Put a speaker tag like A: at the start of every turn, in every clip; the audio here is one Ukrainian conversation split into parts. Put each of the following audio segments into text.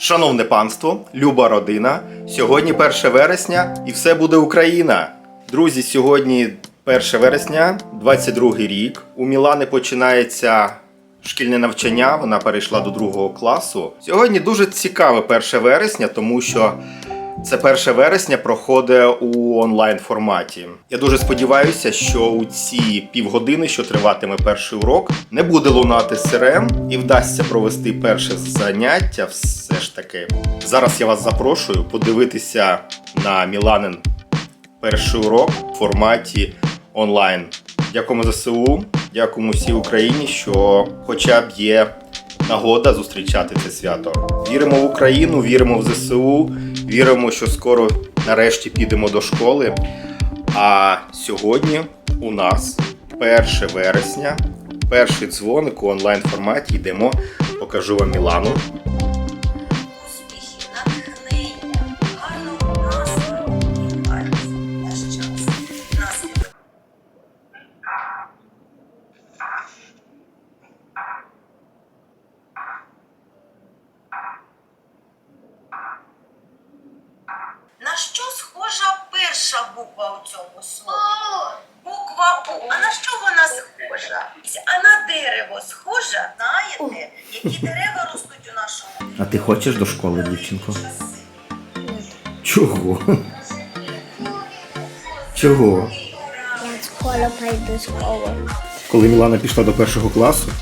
A: Шановне панство, люба родина. Сьогодні 1 вересня і все буде Україна. Друзі, сьогодні 1 вересня, 22 рік. У Мілани починається шкільне навчання. Вона перейшла до другого класу. Сьогодні дуже цікаве 1 вересня, тому що це 1 вересня проходить у онлайн форматі. Я дуже сподіваюся, що у ці півгодини, що триватиме перший урок, не буде лунати сирен і вдасться провести перше заняття. Все ж таки. Зараз я вас запрошую подивитися на Міланин перший урок в форматі онлайн. Дякуємо ЗСУ, дякуємо всій Україні, що хоча б є нагода зустрічати це свято. Віримо в Україну, віримо в ЗСУ, віримо, що скоро нарешті підемо до школи. А сьогодні у нас 1 вересня, перший дзвоник у онлайн форматі. Йдемо, покажу вам Мілану.
B: Буква у цьому слові? Буква О. А на що вона схожа? А на дерево схожа? Знаєте, які дерева ростуть у нашому
A: А ти хочеш до школи, дівчинко? Чого? Чого?
C: Я скоро пойду школу.
A: Коли Мілана пішла до першого класу.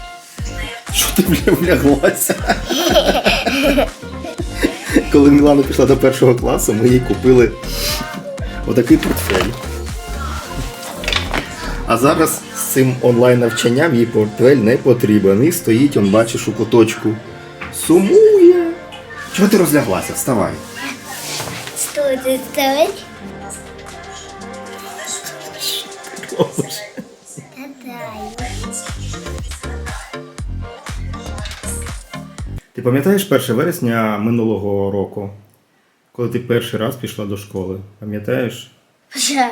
A: Що ти бля, вляглася? Коли Мілана пішла до першого класу, ми їй купили отакий портфель. А зараз з цим онлайн-навчанням їй портфель не потрібен. І стоїть, он бачиш у куточку. Сумує. Чого ти розляглася? Вставай.
C: Что это?
A: Ти пам'ятаєш 1 вересня минулого року, коли ти перший раз пішла до школи? Пам'ятаєш?
C: Боже,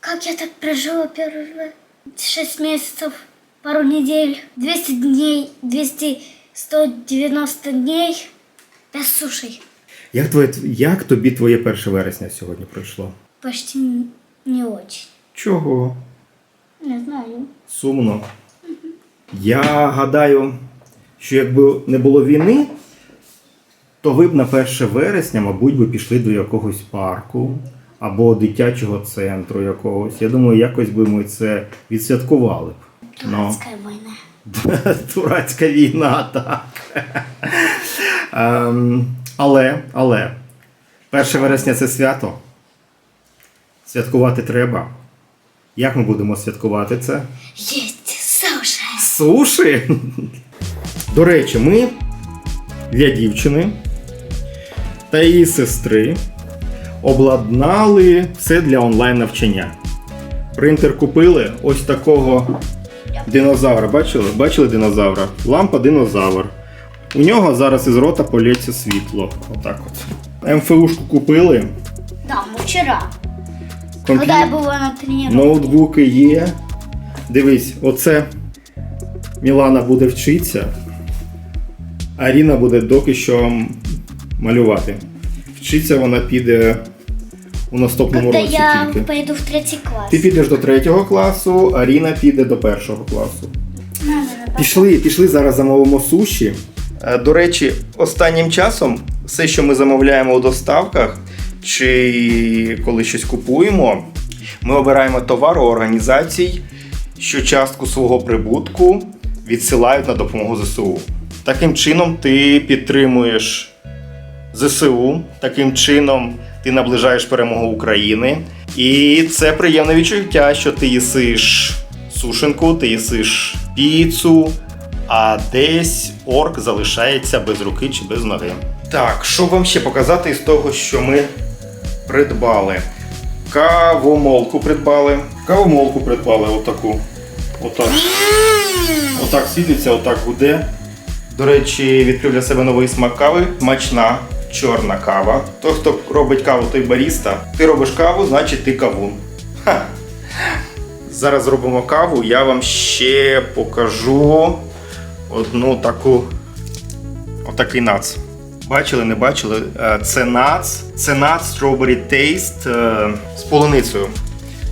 C: как я так прожила первые шесть месяцев, пару недель, 200 дней, 200, 190 дней без суши.
A: Як, твоє, як тобі твоє 1 вересня сьогодні пройшло?
C: Почти не очень.
A: Чого?
C: Не знаю.
A: Сумно. Я гадаю, що якби не було війни, то ви б на 1 вересня, мабуть, би пішли до якогось парку або дитячого центру якогось. Я думаю, якось би ми це відсвяткували б. Ну.
C: Дурацкая война.
A: Турацька війна, так. Ем, але, але, 1 вересня це свято. Святкувати треба. Як ми будемо святкувати це?
C: Есть суши.
A: Суші. До речі, ми для дівчини та її сестри обладнали все для онлайн навчання. Принтер купили ось такого динозавра. Бачили? Бачили динозавра? Лампа динозавр. У нього зараз із рота полється світло. Отак от. МФУшку купили.
C: Да, мы вчера.
A: Комп'ю-
C: Когда я была на тренировке.
A: Ноутбуки є. Дивись, оце Мілана буде вчитися, Аріна буде доки що малювати. Вчиться вона піде у наступному
C: Когда
A: році
C: я
A: тільки.
C: пойду в третий класс.
A: Ти підеш до третього класу, Аріна піде до першого класу. Пішли, пішли зараз замовимо суші. Е, До речі, останнім часом все, що ми замовляємо у доставках, чи коли щось купуємо, ми обираємо товар у організацій, що частку свого прибутку відсилають на допомогу ЗСУ. Таким чином, ти підтримуєш ЗСУ, таким чином ти наближаєш перемогу України. І це приємне відчуття, що ти їсиш сушенку, ти їсиш піцу, а десь орк залишається без руки чи без ноги. Так, що вам ще показати із того, що ми придбали? Кавомолку придбали. Кавомолку придбали отаку. Отак. Отак світиться, отак гуде. До речі, відкрив для себе новий смак кави. Смачна чорна кава. Той, хто робить каву, той баріста. Ти робиш каву, значить ти кавун. Ха. Зараз зробимо каву. Я вам ще покажу одну таку Отакий нац. Бачили, не бачили? Е, Це нац. Це нац Strawberry Taste е, з полуницею.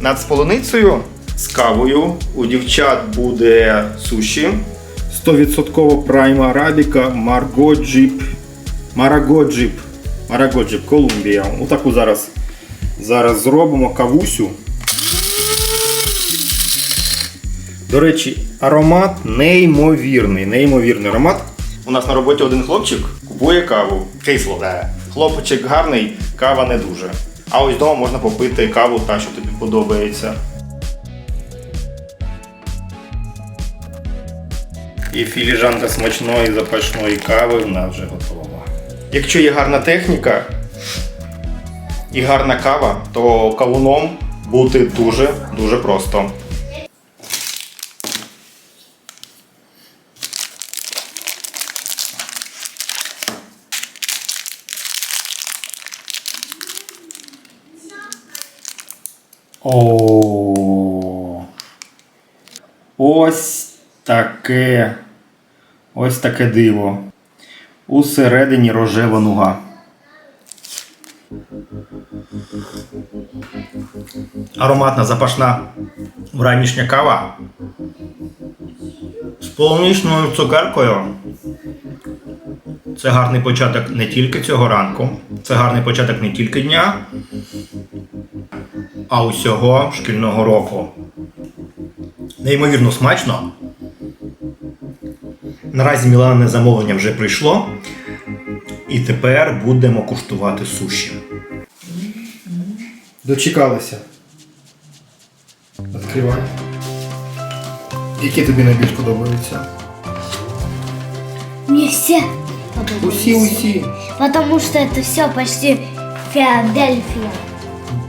A: Нац з полуницею, з кавою. У дівчат буде суші. 100% прайма арабіка Маргоджіп. Мараgoджіп. Мараgoджіп, Колумбія. Отаку зараз, зараз зробимо кавусю. До речі, аромат неймовірний, неймовірний аромат. У нас на роботі один хлопчик купує каву. Кейсло, да. Хлопчик гарний, кава не дуже. А ось вдома можна попити каву та, що тобі подобається. І філіжанка смачної запашної кави в нас вже готова. Якщо є гарна техніка і гарна кава, то кавуном бути дуже дуже просто. Ось таке. Ось таке диво. Усередині рожева нуга. Ароматна запашна вранішня кава. З полуничною цукеркою. Це гарний початок не тільки цього ранку, це гарний початок не тільки дня, а усього шкільного року. Неймовірно смачно. Наразі Мілане замовлення вже прийшло. І тепер будемо куштувати суші. Дочекалися. Відкривай. Які тобі найбільш подобаються?
C: Мне все подобаются.
A: Усі, усі.
C: Потому что это все почти Филадельфия.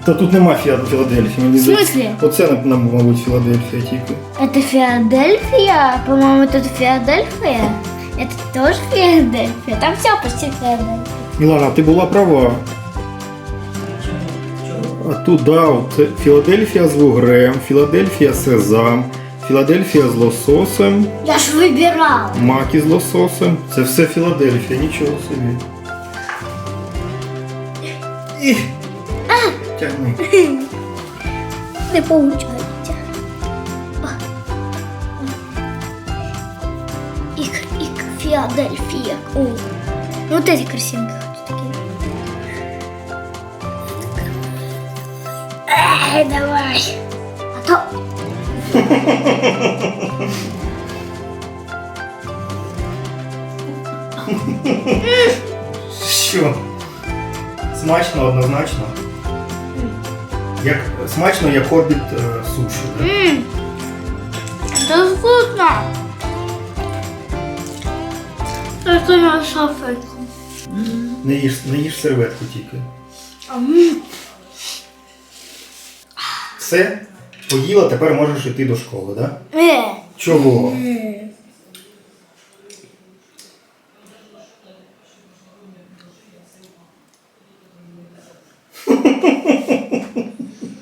A: Та тут нема Фіа- Філадельфії. мені
C: В
A: здається.
C: смислі?
A: Оце, нап- мабуть, Філадельфія тільки.
C: Это Филадельфия? По-моему, это Филадельфия. Это тоже Филадельфия. Там все почти Филадельфия.
A: Мілана, ти була права. А тут, да, от це Філадельфія з вугрем, Філадельфія сезам, Філадельфія з лососем,
C: Я ж выбирал.
A: маки з лососем. Це все Філадельфія, нічого собі. І... Тягни.
C: Не получается. Ик, ик, Филадельфия. О, ну вот эти красивые хочу такие. Эй, давай. А то...
A: Що? Смачно однозначно. Як, смачно, як орбіт е, суші. Да?
C: Ммм, это вкусно. Это на шафельку.
A: Не їж, не їж серветку тільки. Все, поїла, тепер можеш йти до школи, так? Да?
C: Э,
A: Чого?